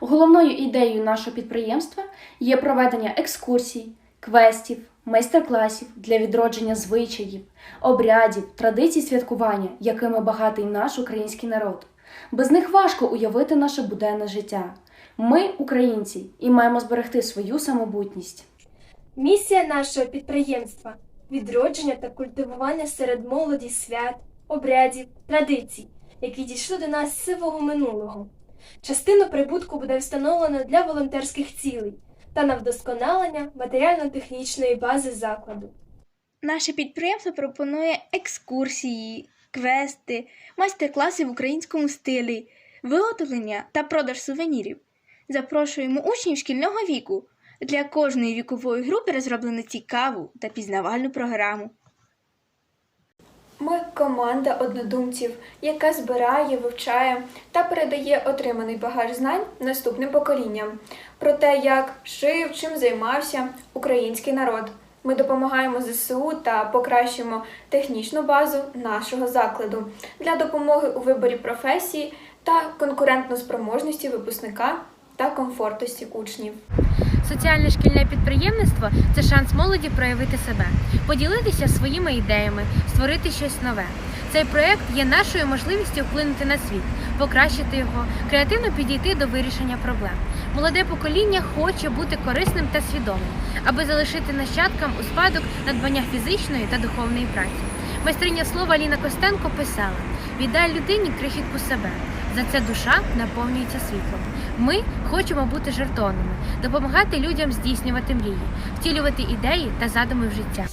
Головною ідеєю нашого підприємства є проведення екскурсій, квестів, майстер-класів для відродження звичаїв, обрядів, традицій святкування, якими багатий наш український народ. Без них важко уявити наше буденне життя. Ми українці і маємо зберегти свою самобутність. Місія нашого підприємства відродження та культивування серед молоді свят, обрядів, традицій, які дійшли до нас з сивого минулого. Частину прибутку буде встановлено для волонтерських цілей та на вдосконалення матеріально-технічної бази закладу. Наше підприємство пропонує екскурсії, квести, майстер-класи в українському стилі, виготовлення та продаж сувенірів. Запрошуємо учнів шкільного віку. Для кожної вікової групи розроблено цікаву та пізнавальну програму. Ми команда однодумців, яка збирає, вивчає та передає отриманий багаж знань наступним поколінням про те, як жив, чим займався український народ. Ми допомагаємо ЗСУ та покращуємо технічну базу нашого закладу для допомоги у виборі професії та конкурентноспроможності випускника та комфортності учнів. Соціальне шкільне підприємництво це шанс молоді проявити себе, поділитися своїми ідеями, створити щось нове. Цей проект є нашою можливістю вплинути на світ, покращити його, креативно підійти до вирішення проблем. Молоде покоління хоче бути корисним та свідомим, аби залишити нащадкам у спадок надбання фізичної та духовної праці. Майстриня слова Ліна Костенко писала: віддай людині крихітку себе. За це душа наповнюється світлом. Ми хочемо бути жертонами, допомагати людям здійснювати мрії, втілювати ідеї та задуми в життя.